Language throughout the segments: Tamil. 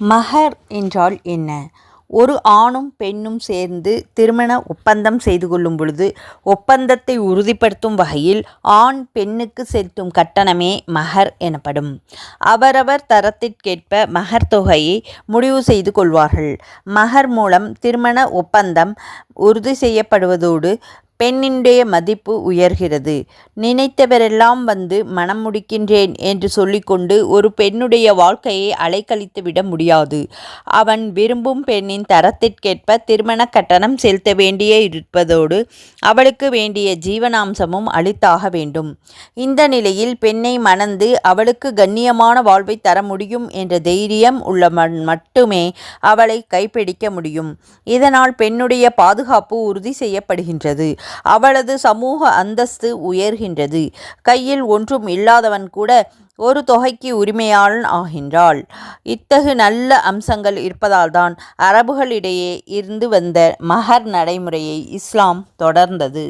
மஹர் என்றால் என்ன? ஒரு ஆணும் பெண்ணும் சேர்ந்து திருமண ஒப்பந்தம் செய்து கொள்ளும் பொழுது ஒப்பந்தத்தை உறுதிப்படுத்தும் வகையில் ஆண் பெண்ணுக்கு செலுத்தும் கட்டணமே மகர் எனப்படும். அவரவர் தரத்திற்கேற்ப மகர் தொகையை முடிவு செய்து கொள்வார்கள். மகர் மூலம் திருமண ஒப்பந்தம் உறுதி செய்யப்படுவதோடு பெண்ணினுடைய மதிப்பு உயர்கிறது. நினைத்தவரெல்லாம் வந்து மனம் முடிக்கின்றேன் என்று சொல்லிக்கொண்டு ஒரு பெண்ணுடைய வாழ்க்கையை அலைக்கழித்து விட முடியாது. அவன் விரும்பும் பெண்ணின் தரத்திற்கேற்ப திருமண கட்டணம் செலுத்த வேண்டிய இருப்பதோடு அவளுக்கு வேண்டிய ஜீவனாம்சமும் அளித்தாக வேண்டும். இந்த நிலையில் பெண்ணை மணந்து அவளுக்கு கண்ணியமான வாழ்வை தர முடியும் என்ற தைரியம் உள்ள மட்டுமே அவளை கைப்பிடிக்க முடியும். இதனால் பெண்ணுடைய பாதுகாப்பு உறுதி செய்யப்படுகின்றது. அவளது சமூக அந்தஸ்து உயர்கின்றது. கையில் ஒன்றும் இல்லாதவன் கூட ஒரு தொகைக்கு உரிமையாளன் ஆகின்றாள். இத்தகு நல்ல அம்சங்கள் இருப்பதால்தான் அரபுகளிடையே இருந்து வந்த மகர் நடைமுறையை இஸ்லாம் தொடர்ந்தது.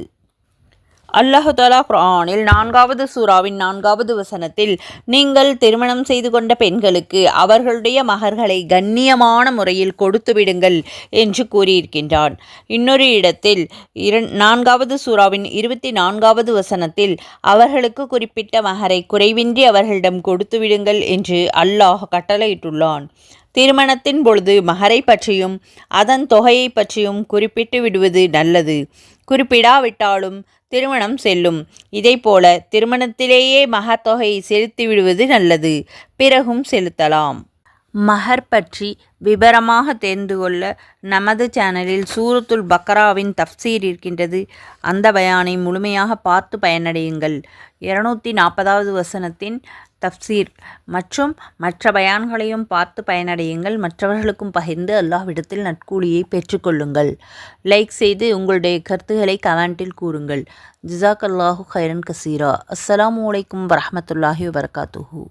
அல்லாஹாலா குரானில் நான்காவது சூறாவின் நான்காவது வசனத்தில் நீங்கள் திருமணம் செய்து கொண்ட பெண்களுக்கு அவர்களுடைய மகர்களை கண்ணியமான முறையில் கொடுத்து விடுங்கள் என்று கூறியிருக்கின்றான். இன்னொரு இடத்தில் இர நான்காவது சூறாவின் இருபத்தி நான்காவது வசனத்தில் அவர்களுக்கு குறிப்பிட்ட மகரை குறைவின்றி அவர்களிடம் கொடுத்து விடுங்கள் என்று அல்லாஹ் கட்டளையிட்டுள்ளான். திருமணத்தின் பொழுது மகரை பற்றியும் அதன் தொகையை பற்றியும் குறிப்பிட்டு விடுவது நல்லது. குறிப்பிடாவிட்டாலும் திருமணம் செல்லும். போல திருமணத்திலேயே மகத்தொகையை செலுத்திவிடுவது நல்லது. பிறகும் செலுத்தலாம். மஹர் பற்றி விபரமாக தெரிந்து கொள்ள நமது சேனலில் சூரத்துல் பக்ராவின் தஃப்சீர் இருக்கின்றது. அந்த பயானை முழுமையாக பார்த்து பயனடையுங்கள். இருநூற்றி நாற்பதாவது வசனத்தின் தஃப்சீர் மற்றும் மற்ற பயான்களையும் பார்த்து பயனடையுங்கள். மற்றவர்களுக்கும் பகிர்ந்து அல்லாஹ்விடத்தில் நட்கூலியை பெற்றுக்கொள்ளுங்கள். லைக் செய்து உங்களுடைய கருத்துக்களை கமெண்டில் கூறுங்கள். ஜிசாக் அல்லாஹு ஹைரன் கசீரா. அஸ்லாம் வலைக்கம் வரமத்துல்லாஹி வரகாத்துஹூ